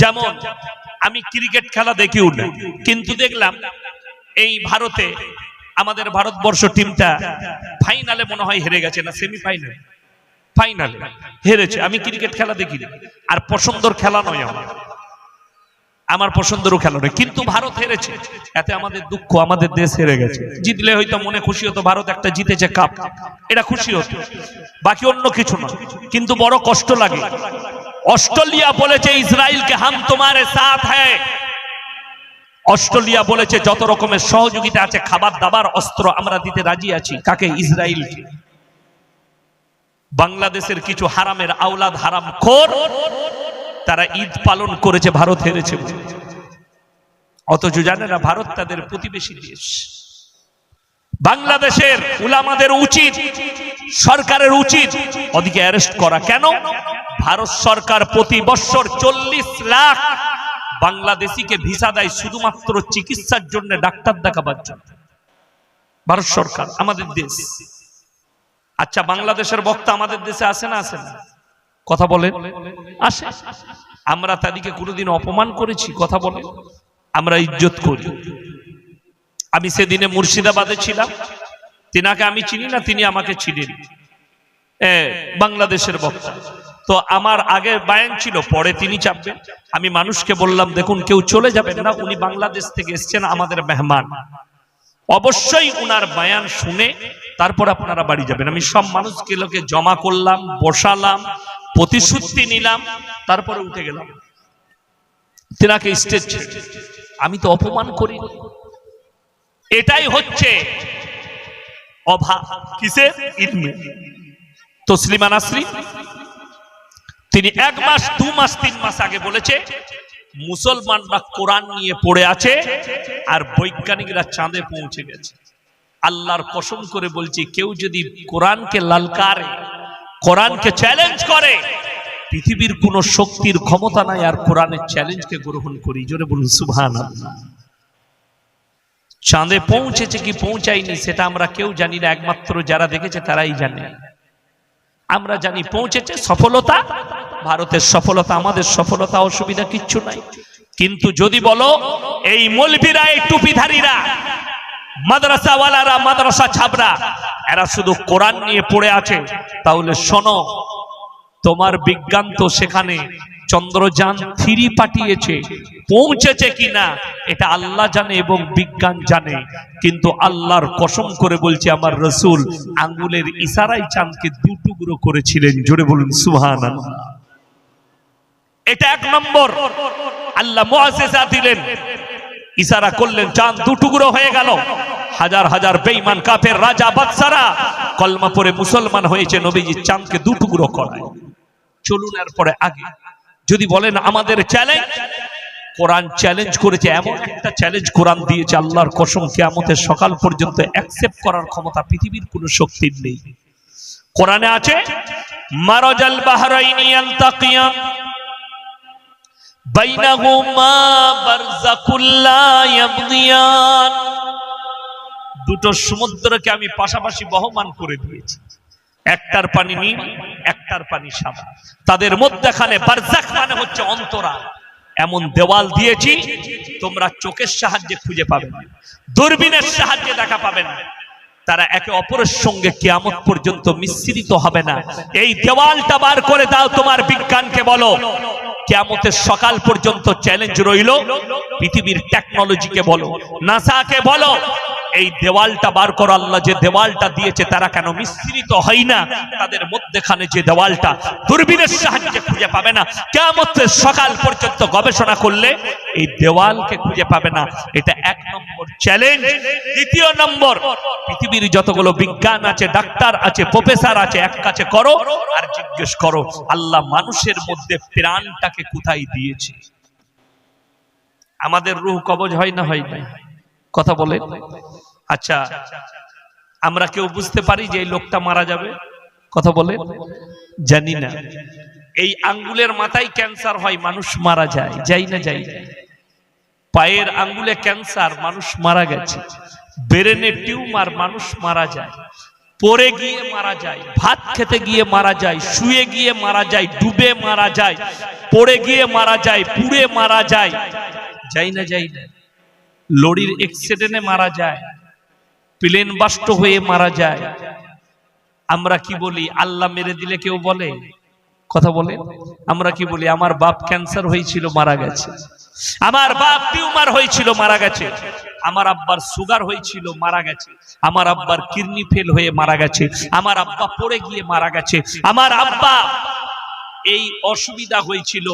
যেমন, আমি ক্রিকেট খেলা দেখিও না কিন্তু দেখলাম এই ভারতে আমাদের ভারতবর্ষ টিমটা ফাইনালে মনে হয় হেরে গেছে না সেমিফাইনালে ফাইনালে হেরেছে, আমি ক্রিকেট খেলা দেখি আর পছন্দর খেলা নয় আমার। আমার পছন্দেরও খেলা নয়, কিন্তু ভারত হেরেছে। এতে আমাদের দুঃখ, আমাদের দেশ হেরে গেছে। জিতলে হয়তো মনে খুশি হতো, ভারত একটা জিতেছে কাপ এটা খুশি হতো। বাকি অন্য কিছু না কিন্তু বড় কষ্ট লাগে। অস্ট্রেলিয়া বলেছে, ইসরায়েলকে হাম তোমার সাথ হ্যায়। অস্ট্রেলিয়া বলেছে, যত রকমের সহযোগিতা আছে, খাবার, দাবার, অস্ত্র আমরা দিতে রাজি আছি। কাকে? ইসরায়েলকে। বাংলাদেশের কিছু হারামের আওলাদ হারাম খোর, তারা ঈদ পালন করেছে, ভারত হেরেছে অথচ জানে না, ভারত তাদের প্রতিবেশী দেশ। বাংলাদেশের উলামাদের উচিত, সরকারের উচিত ওদিকে অ্যারেস্ট করা। কেন? ভারত সরকার প্রতি বছর চল্লিশ লাখ বাংলাদেশিকে ভিসা দেয় শুধুমাত্র চিকিৎসার জন্য, ডাক্তার দেখাবার জন্য। ভারত সরকার, আমাদের দেশ। আচ্ছা বাংলাদেশের বক্তা আমাদের দেশে আসে না আসে না? কথা বলে আসে। আমরা তাদেরকে কোনোদিন অপমান করেছি, কথা বলে আমরা ইজ্জত করি। আমি সেদিনে মুর্শিদাবাদে ছিলাম। তিনাকে আমি চিনি না, তিনি আমাকে চিনেন। বাংলাদেশের বক্তা। তো আমার আগে বায়ান ছিল, পরে তিনি চাপবেন। আমি মানুষকে বললাম, দেখুন, কেউ চলে যাবেন না, উনি বাংলাদেশ থেকে এসছেন আমাদের মেহমান। অবশ্যই উনার বায়ান শুনে তারপর আপনারা বাড়ি যাবেন। আমি সব মানুষকে, লোকে জমা করলাম, বসালাম, প্রতিশ্রুতি নিলাম, তারপরে উঠে গেলাম। তিনাকে স্টেজ আমি তো অপমান করি। এটাই হচ্ছে অভাব। কিসের? ইলমে। তসলিমা তিনি এক মাস, দু মাস, তিন মাস আগে বলেছে মুসলমানরা কোরআন নিয়ে পড়ে আছে আর বৈজ্ঞানিকরা চাঁদে পৌঁছে গেছে। আল্লাহর কসম করে বলছি, কেউ যদি কোরআনকে লালকারে, কোরআনকে চ্যালেঞ্জ করে, পৃথিবীর কোন শক্তির ক্ষমতা নাই আর কোরআনের চ্যালেঞ্জকে গ্রহণ করি। জোরে বলুন সুবহান চাঁদে পৌঁছেছে কি পৌঁছায়নি, সেটা আমরা কেউ জানি না। একমাত্র যারা দেখেছে তারাই জানে। আমরা জানি পৌঁছেছে সফলতা, ভারতের সফলতা, আমাদের সফলতা, অসুবিধা কিচ্ছু নাই। কিন্তু যদি বলো, এই মলবিরা এই টুপিধারীরা, মাদ্রাসাওয়ালারা, মাদ্রাসা ছাবরা এরা শুধু কোরআন নিয়ে পড়ে আছে, তাহলে শোনো, তোমার বিজ্ঞান তো সেখানে চন্দ্রযান থ্রি পাঠিয়েছে। পৌঁছেছে কিনা, এটা আল্লাহ জানে এবং বিজ্ঞান জানে। কিন্তু আল্লাহর কসম করে বলছে, আমার রসুল আঙ্গুলের ইশারাই চাঁদকে দু টুকরো করেছিলেন। জোরে বলুন সুহান এটা এক নম্বর। আল্লাহ মুআজিজা দিলেন। ইশারা করলেন, চাঁদ দু টুকরো হয়ে গেল। হাজার হাজার বেঈমান কাফের রাজা বাদশারা কলমা পরে মুসলমান হয়েছে, নবীজি চাঁদকে দুটুকরো করায়। চলুন এরপরে আগে। যদি বলেন আমাদের চ্যালেঞ্জ কোরআন চ্যালেঞ্জ করেছে, এমন একটা চ্যালেঞ্জ কোরআন দিয়েছে, আল্লাহর কসম, কিয়ামতের সকাল পর্যন্ত অ্যাকসেপ্ট করার ক্ষমতা পৃথিবীর কোনো শক্তির নেই। কোরআনে আছে, মারাজাল বাহরাইনি ইয়ালতাকিয়ান বাইনাহুমা বারযাকুল ইয়াবগিয়ান। দুটো সমুদ্রকে আমি পাশাপাশি বহমান করে দিয়েছি। একটার পানি নীল একটার পানি সাদা তাদের মধ্যখানে বারজাক মানে হচ্ছে অন্তরা। এমন দেওয়াল দিয়েছি, তোমরা চোখের সাহায্যে খুঁজে পাবে দূরবীনের সাহায্যে দেখা পাবে না। তারা একে অপরের সঙ্গে কিয়ামত পর্যন্ত মিশ্রিত হবে না। এই দেওয়ালটা বার করে দাও তোমার বিজ্ঞানকে বলো। কেয়ামতের সকাল পর্যন্ত চ্যালেঞ্জ রইল। পৃথিবীর টেকনোলজিকে বলো। নাসাকে বলো। এই দেওয়ালটা বার করো, আল্লাহ যে দেওয়ালটা দিয়েছে তারা কেন মিশ্রিত হয় না? তাদের মধ্যেখানে যে দেওয়ালটা দূরবীনের সাহায্যে খুঁজে পাবে না। কেমন সকাল পর্যন্ত গবেষণা করলে এই দেওয়ালকে খুঁজে পাবে না। এটা এক নম্বর চ্যালেঞ্জ দ্বিতীয় নম্বর, পৃথিবীর যতগুলো বিজ্ঞান আছে, ডাক্তার আছে, প্রফেসর আছে, এক কাছে করো আর জিজ্ঞেস করো, আল্লাহ মানুষের মধ্যে প্রাণটাকে কোথায় দিয়েছে? আমাদের রুহ কবজ হয় না হয় কথা বলে? আচ্ছা আমরা কেউ বুঝতে পারি যে এই লোকটা মারা যাবে? কথা বলে? জানি না। এই আঙ্গুলের মাথায় ক্যান্সার হয়, মানুষ মারা যায়, যাই না যাই। পায়ের আঙ্গুলে ক্যান্সার, মানুষ মারা গেছে। ব্রেনে টিউমার, মানুষ মারা যায়। পড়ে গিয়ে মারা যায়, ভাত খেতে গিয়ে মারা যায়, শুয়ে গিয়ে মারা যায়, ডুবে মারা যায়, পড়ে গিয়ে মারা যায়, পুড়ে মারা যায়, যাই না যাই। না লরির এক্সিডেন্টে মারা যায়। প্লেন বাস্ট হয়ে মারা যায়। আমরা কি বলি? আল্লাহ মেরে দিলে কেউ বলে? কথা বলে আমরা কি বলি? আমার বাপ ক্যান্সার হয়েছিল, মারা গেছে। আমার বাপ টিউমার হয়েছিল, মারা গেছে। আমার আব্বার সুগার হয়েছিল, মারা গেছে। আমার আব্বার কিডনি ফেল হয়ে মারা গেছে। আমার আব্বা পড়ে গিয়ে মারা গেছে। আমার আব্বা এই অসুবিধা হয়েছিল।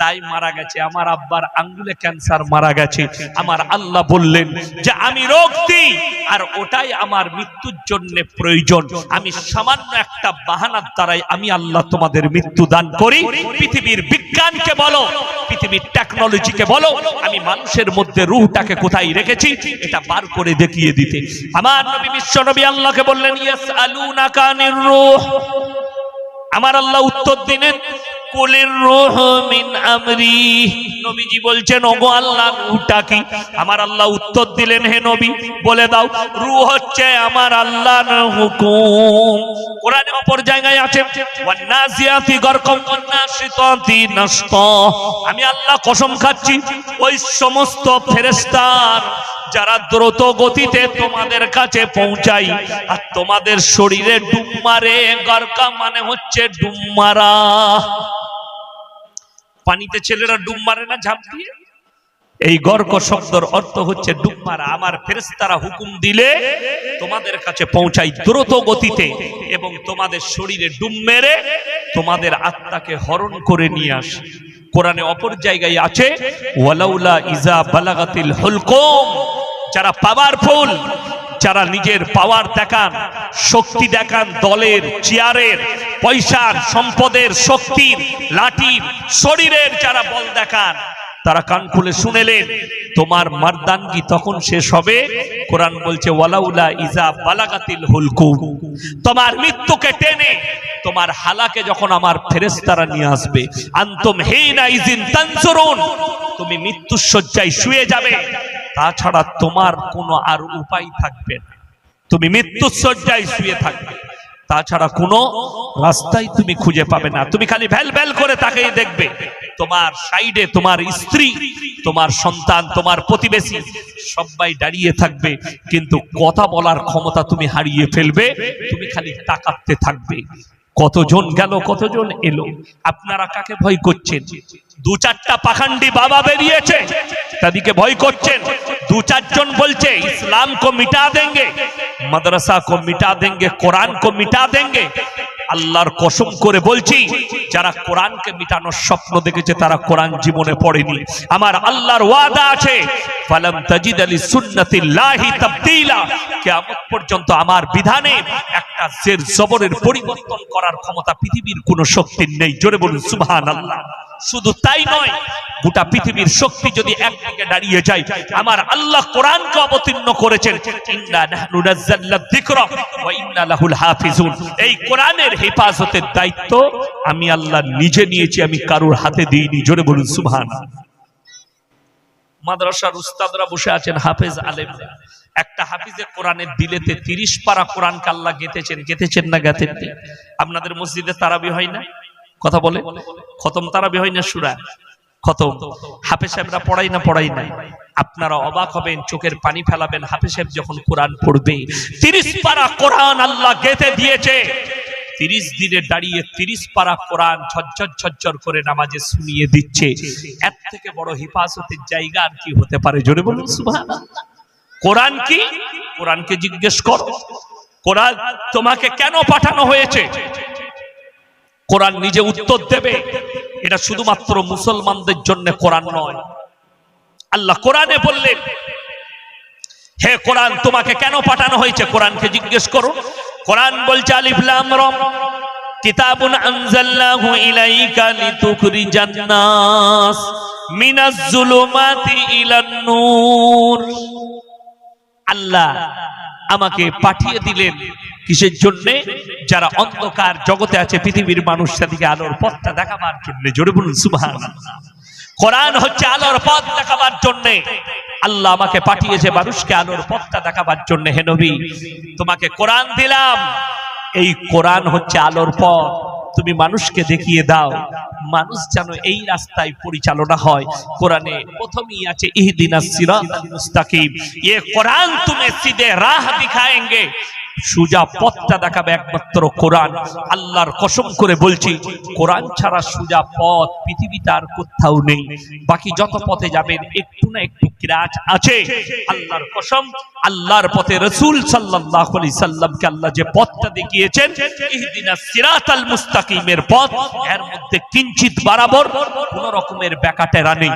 তাই মারা গেছে। আমার আব্বার আঙ্গুলে ক্যান্সার মারা গেছে। আমার আল্লাহ বললেন যে, আমি রোগ দিই, আর ওটাই আমার মৃত্যুর জন্য প্রয়োজন। আমি সামান্য একটা বাহানার দ্বারাই আমি আল্লাহ তোমাদের মৃত্যু দান করি। পৃথিবীর বিজ্ঞানকে বলো, পৃথিবীর টেকনোলজিকে বলো, আমি মানুষের মধ্যে রুহটাকে কোথায় রেখেছি, এটা বার করে দেখিয়ে দিতে। আমার নবী, বিশ্ব নবী আল্লাহকে বললেন ইয়াস আলুনা কানির রুহ। আমার আল্লাহ উত্তর দিলেন নবীজি বলছেন আল্লাহ আমার আল্লাহ উত্তর দিলেন, হে নবী, বলে দাও, রূহ হচ্ছে আমার আল্লাহর হুকুম। কোরআনে অপর জায়গায় আছে আমি আল্লাহ কসম খাচ্ছি, ওই সমস্ত ফেরেশতার যারা দ্রুত গতিতে তোমাদের কাছে পৌঁছাই আর তোমাদের শরীরে ডুব মারে, গরকা মানে হচ্ছে ডুব মারা। পানিতে ছেলেরা ডুব মারে না, ঝাঁপ দিয়ে? এই গর্ক শব্দর অর্থ হচ্ছে ডুব মারা। আমার ফেরেস্তারা হুকুম দিলে তোমাদের কাছে পৌঁছাই দ্রুত গতিতে এবং তোমাদের শরীরে ডুব মেরে তোমাদের আত্মাকে হরণ করে নিয়ে আসে। কোরআনে অপর জায়গায় আছে, ওয়ালাউলা ইজা বালাগাতিল হুলকুম যারা পাওয়ারফুল যারা নিজের পাওয়ার দেখান, শক্তি দেখান দলের চেয়ারের পয়সার, সম্পদের, শক্তির, লাঠির, শরীরের যারা বল দেখান তারা কান খুলে শুনেলেন, তোমার মারদানগি তখন শেষ হবে? কোরআন বলছে, ওয়ালাউলা ইজা বালাগাতিল হুলকু তোমার মৃত্যুকে টেনে, তোমার হালাকে যখন আমার ফেরেশতারা নিয়ে আসবে, আন্তম হেইনা ইজিন তানসুরুন তুমি মৃত্যুর শয্যায় শুয়ে যাবে। তাছাড়া তোমার কোনো আর উপায় থাকবে না। তুমি মৃত্যুর শয্যায় শুয়ে থাকবে। তাছাড়া কোনো রাস্তায় তুমি খুঁজে পাবে না। তুমি খালি ভ্যাল ভ্যাল করে তাকেই দেখবে। তোমার সাইডে তোমার স্ত্রী, তোমার সন্তান, তোমার প্রতিবেশী সবাই দাঁড়িয়ে থাকবে, কিন্তু কথা বলার ক্ষমতা তুমি হারিয়ে ফেলবে, তুমি খালি তাকাতে থাকবে। কতজন গেল, কতজন এলো? আপনারা কাকে ভয় করছেন? দু চারটা পাখান্ডি বাবা বেরিয়েছে, তাদেরকে ভয় করছেন। দু চারজন বলছে ইসলাম কো মিটা দেন মাদ্রাসা কো মিটা দেন কোরআন কো মিটা দেন আল্লাহর কসম করে বলছি, যারা কোরআনকে মিটানোর স্বপ্ন দেখেছে, তারা কোরআন জীবনে পড়েনি। আমার আল্লাহর ওয়াদা আছে, ফালাম তাজিদ আলী সুন্নাতিল্লাহি তাবদীলা। কিয়ামত পর্যন্ত আমার বিধানে একটা জের জবরের পরিবর্তন করার ক্ষমতা পৃথিবীর কোনো শক্তির নেই। জোরে বলুন, সুবহানাল্লাহ। শুধু তাই নয়, গোটা পৃথিবীর শক্তি যদি একদিকে দাঁড়িয়ে যায়, আমার আল্লাহ কোরআনকে অবতীর্ণ করেছেন। এই কোরআনের হেফাজতের দায়িত্ব আমি আল্লাহ নিজে নিয়েছি, আমি কারোর হাতে দিইনি। জোরে বলুন সুবহানাল্লাহ মাদ্রাসার উস্তাদরা বসে আছেন, হাফেজ আলেম। একটা হাফিজের কোরআনের দিলেতে তিরিশ পারা কোরআনকে আল্লাহ গেতেছেন গেতেছেন না গেতেন আপনাদের মসজিদে তারাবি হয় না? কথা বলে, খতম তারাবি হয় না সুরা, খতম। হাফে সাহেবরা পড়াই না পড়াই না, আপনারা অবাক হবেন, চোখের পানি ফেলাবেন। হাফেজ সাহেব যখন কোরআন পড়বে, তিরিশ পারা কোরআন আল্লাহ গেতে দিয়েছে। তিরিশ দিনে দাঁড়িয়ে তিরিশ পারা কোরআন ঝরঝর ঝরঝর করে নামাজে শুনিয়ে দিচ্ছে। এর থেকে বড় হেফাজতের জায়গা আর কি হতে পারে? জোরে বলুন, সুবহানাল্লাহ। কোরআন কি? কোরআনকে জিজ্ঞেস করো। কোরআন তোমাকে কেন পাঠানো হয়েছে? কোরআন নিজে উত্তর দেবে। এটা শুধুমাত্র মুসলমানদের জন্য কোরআন নয়। আল্লাহ কোরআনে বললেন, হে কোরআন, তোমাকে কেন পাঠানো হয়েছে? কোরআনকে জিজ্ঞেস করো। কোরআন বলছে, আলিফ লাম র কিতাবুন নূর। আল্লাহ আমাকে পাঠিয়ে দিলেন। কিসের জন্য? যারা অন্ধকার জগতে আছে পৃথিবীর মানুষ সেদিকে আলোর পথটা দেখাবার জন্য। জোরে বলুন সুবহান কোরআন হচ্ছে আলোর পথ দেখাবার জন্য। আল্লাহ আমাকে পাঠিয়েছে মানুষকে আলোর পথটা দেখাবার জন্য। হে নবী তোমাকে কোরআন দিলাম। এই কোরআন হচ্ছে আলোর পথ। তুমি মানুষকে দেখিয়ে দাও। মানুষ যেন এই রাস্তায় পরিচালনা হয়। কোরআনে প্রথমেই আছে, ইহদিনা সিরাতাল মুস্তাকিম। কোরআন তুমি সিধে রাহ দিখায়েঙ্গে। সুজা পথটা দেখাবে একমাত্র কোরআন। আল্লাহর কসম করে বলছি, কোরআন ছাড়া সুজা পথ পৃথিবীতে আর কোথাও নেই। বাকি যত পথে যাবেন, একটু না একটু ক্রাচ আছে। আল্লাহর কসম আল্লাহর পথে রসুল আলাইহি সাল্লামকে আল্লাহ যে পথটা দেখিয়েছেন মুস্তাকিমের পথ, এর মধ্যে কিঞ্চিত বরাবর কোন রকমের নেই।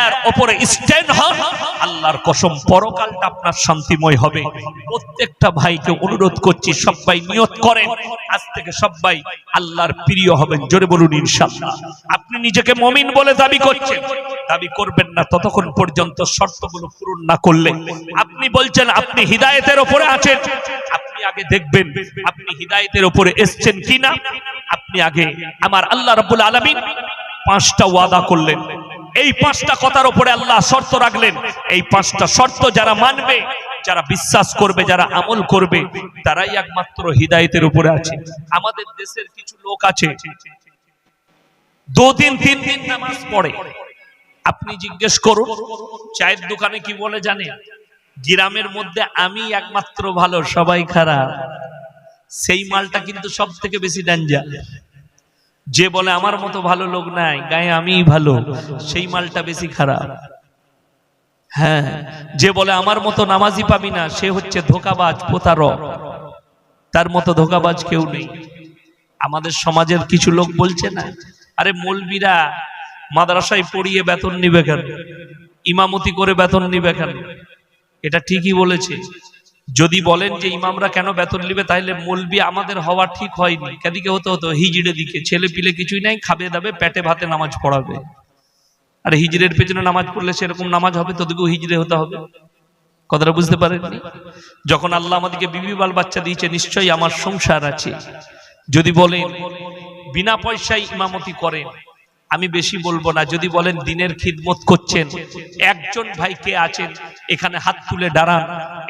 এর উপরে স্ট্যান্ড হন আল্লাহর কসম পরকালটা আপনার শান্তিময় হবে। প্রত্যেকটা ভাইকে অনুরোধ করছি, সবাই নিয়ত করেন। আজ থেকে সবাই আল্লাহর প্রিয় হবেন, জোরে বলুন ইনশাআল্লাহ। আপনি নিজেকে মমিন বলে দাবি করছেন, দাবি করবেন না, ততক্ষণ পর্যন্ত শর্তগুলো পূরণ না করলে। আপনি বলছেন আপনি হিদায়েতের উপরে আছেন। আপনি আগে দেখবেন, আপনি হিদায়েতের উপরে এসছেন কিনা? আপনি আগে আমার আল্লাহ রাব্বুল আলামিন পাঁচটা ওয়াদা করলেন। এই পাঁচটা কথার উপরে আল্লাহ শর্ত রাখলেন। এই পাঁচটা শর্ত যারা মানবে, যারা বিশ্বাস করবে, যারা আমল করবে, তারাই একমাত্র হিদায়েতের উপরে আছে। আমাদের দেশের কিছু লোক আছে, দুদিন, তিন দিন নামাজ পড়ে। আপনি জিজ্ঞেস করুন, চায়ের দোকানে কি বলে জানেন গ্রামের মধ্যে আমি একমাত্র ভালো, সবাই খারাপ। সেই মালটা কিন্তু সব থেকে বেশি ডেঞ্জার যে বলে আমার মতো ভালো লোক নাই, গায়ে আমিই ভালো, সেই মালটা বেশি খারাপ। হ্যাঁ যে বলে আমার মতো নামাজি পাবি না, সে হচ্ছে ধোকাবাজ, প্রতারক। তার মতো ধোকাবাজ কেউ নেই। আমাদের সমাজের কিছু লোক বলছে না, আরে মলবিরা মাদ্রাসায় পড়িয়ে বেতন নিবে কেন? ইমামতি করে বেতন নিবে কেন? এটা ঠিকই বলেছে। যদি বলেন যে ইমামরা কেন বেতন নিবে তাহলে মলবি আমাদের হওয়া ঠিক হয়নি। কেদিকে হতে হতো হিজড়ে দিকে, ছেলে পিলে কিছুই নাই, খাবে দাবে, পেটে ভাতে নামাজ পড়াবে। আর হিজড়ের পেছনে নামাজ পড়লে সেরকম নামাজ হবে তোদেরকেও হিজড়ে হতে হবে। কথাটা বুঝতে পারেননি? যখন আল্লাহ আমাদেরকে বিবি বাল বাচ্চা দিয়েছে, নিশ্চয়ই আমার সংসার আছে। যদি বলেন, বিনা পয়সায় ইমামতি করেন আমি বেশি বলব না, যদি বলেন দিনের খিদমত করছেন, একজন ভাই কে আছেন, এখানে হাত তুলে দাঁড়ান,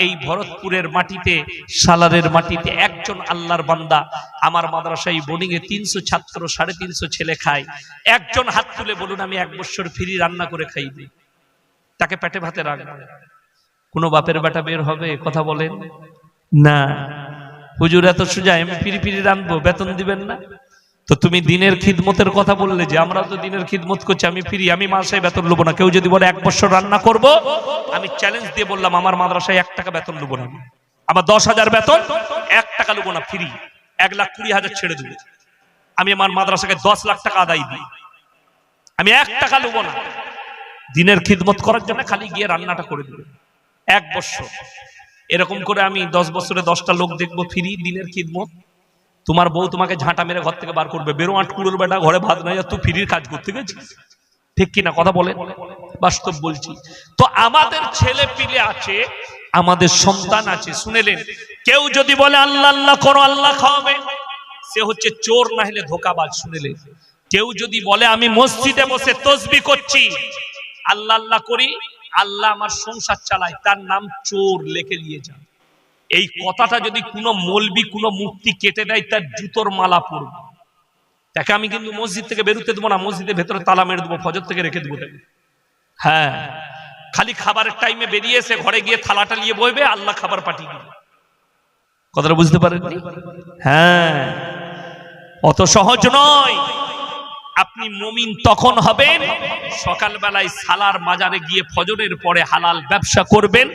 এই ভরতপুরের মাটিতে, সালারের মাটিতে একজন আল্লাহর বান্দা, আমার মাদ্রাসায় বোর্ডিং এ তিনশো ছাত্র, সাড়ে তিনশো ছেলে খায়, একজন হাত তুলে বলুন, আমি এক বছর ফ্রি রান্না করে খাইবে তাকে পেটে ভাতে রাখব। কোনো বাপের বেটা বের হবে কথা বলেন? না। হুজুর এত সোজা আমি ফিরি ফিরি রানবো বেতন দিবেন না? তো তুমি দিনের খিদমতের কথা বললে যে আমরা তো দিনের খিদমত করছি, আমি ফিরি, আমি মাসায় বেতন নেব না। কেউ যদি বলে এক বছর রান্না করব, আমি চ্যালেঞ্জ দিয়ে বললাম, আমার মাদ্রাসায় এক টাকা বেতন নেব না। আমার দশ হাজার বেতন, এক টাকা নেব না, ফ্রি। এক লাখ কুড়ি হাজার ছেড়ে দেবো। আমি আমার মাদ্রাসাকে দশ লাখ টাকা আদায় দিই। আমি এক টাকা নেব না। দিনের খিদমত করার জন্য খালি গিয়ে রান্নাটা করে দেবে। এক বছর। এরকম করে আমি দশ বছরে দশটা লোক দেখব ফ্রি দিনের খিদমত। তোমার বউ তোমাকে ঝাঁটা মেরে ঘর থেকে বার করবে। বেরো আটকুড়োর বেটা, ঘরে ভাত নাই, আর তুই ফ্রির কাজ করতে গেছিস। ঠিক কিনা কথা বলে বাস্তব বলছি। তো আমাদের ছেলে পিলে আছে, আমাদের সন্তান আছে, শুনেলেন? কেউ যদি বলে, আল্লাহ আল্লাহ করো, আল্লাহ খাওয়াবে। সে হচ্ছে চোর, না হলে ধোকাবাজ, শুনেলেন? কেউ যদি বলে, আমি মসজিদে বসে তসবি করছি। আল্লাহ আল্লাহ করি, আল্লাহ আমার সংসার চালায়। তার নাম চোর, লেখে দিয়ে যান। এই কথাটা যদি কোনো মলবি, কোনো মুক্তি কেটে দেয়, তার জুতোর মালা পড়বে তাকে আমি কিন্তু মসজিদ থেকে বেরোতে দেবো না, মসজিদের ভেতরে তালা মেরে দেবো, ফজর থেকে রেখে দেবো তাকে। হ্যাঁ খালি খাবারের টাইমে বেরিয়ে এসে ঘরে গিয়ে থালাটা নিয়ে বইবে, আল্লাহ খাবার পাঠিয়ে দিবে। কথাটা বুঝতে পারেননি হ্যাঁ অত সহজ নয়। আপনি মমিন তখন হবেন সকালবেলায় সালার বাজারে গিয়ে ফজরের পরে হালাল ব্যবসা করবেন,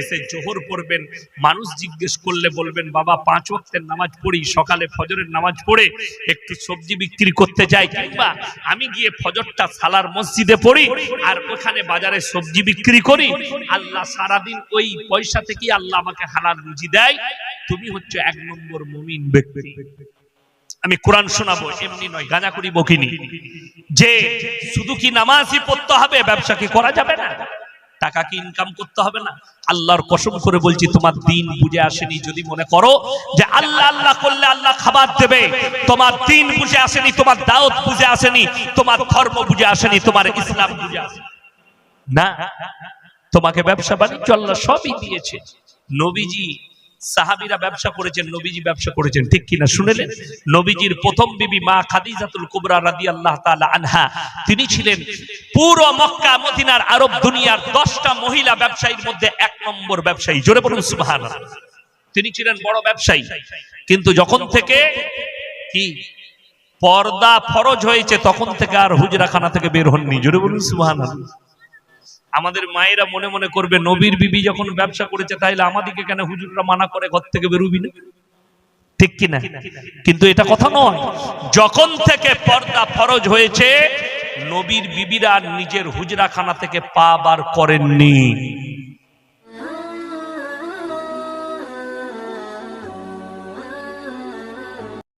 এসে জোহর পড়বেন, মানুষ জিজ্ঞেস করলে বলবেন, বাবা, পাঁচ ওয়াক্তের নামাজ পড়ি, সকালে ফজরের নামাজ পড়ে একটু সবজি বিক্রি করতে যাই। কিংবা আমি গিয়ে ফজরটা সালার মসজিদে পড়ি আর ওখানে বাজারে সবজি বিক্রি করি। আল্লাহ সারাদিন ওই পয়সা থেকে আল্লাহ আমাকে হালাল রুজি দেয়। তুমি হচ্ছে এক নম্বর মমিন ব্যক্তি। আমি কোরআন শোনাবো, এমনি নয় গাঁজা করি বকিনি। যে শুধু কি নামাজই পড়তে হবে, ব্যবসা কি করা যাবে না? টাকা কি ইনকাম করতে হবে না? আল্লাহর কসম করে বলছি, তোমার দিন বুঝে আসেনি, যদি মনে করো যে আল্লাহ আল্লাহ করলে আল্লাহ খাবার দেবে, তোমার দিন বুঝে আসেনি, তোমার দাওয়াত বুঝে আসেনি, তোমার ধর্ম বুঝে আসেনি, তোমার ইসলাম বুঝে আসেনি। না, তোমাকে ব্যবসা বাণিজ্য আল্লাহ সবই দিয়েছে। নবীজি সাহাবিরা ব্যবসা করেছেন, নবীজি ব্যবসা করেছেন, ঠিক কিনা শুনেলেন নবীজির প্রথম বিবি মা খাদিজাতুল কুবরা রাদিয়াল্লাহু তাআলা আনহা, তিনি ছিলেন পুরো মক্কা, মদিনার আরব দুনিয়ার দশটা মহিলা ব্যবসায়ীর মধ্যে এক নম্বর ব্যবসায়ী। জোরে বলুন, সুবহানাল্লাহ। তিনি ছিলেন বড় ব্যবসায়ী। কিন্তু যখন থেকে কি পর্দা ফরজ হয়েছে, তখন থেকে আর হুজরাখানা থেকে বের হননি। জোরে বলুন, সুবহানাল্লাহ। আমাদের মায়েরা মনে মনে করবে, নবীর বিবি যখন ব্যবসা করেছে, তাইলে আমাদেরকে কেন হুজুররা মানা করে ঘর থেকে বেরোবি না? ঠিক কিনা? কিন্তু এটা কথা নয়। যখন থেকে পর্দা ফরজ হয়েছে, নবীর বিবিরা নিজের হুজরাখানা থেকে পা বার করেননি।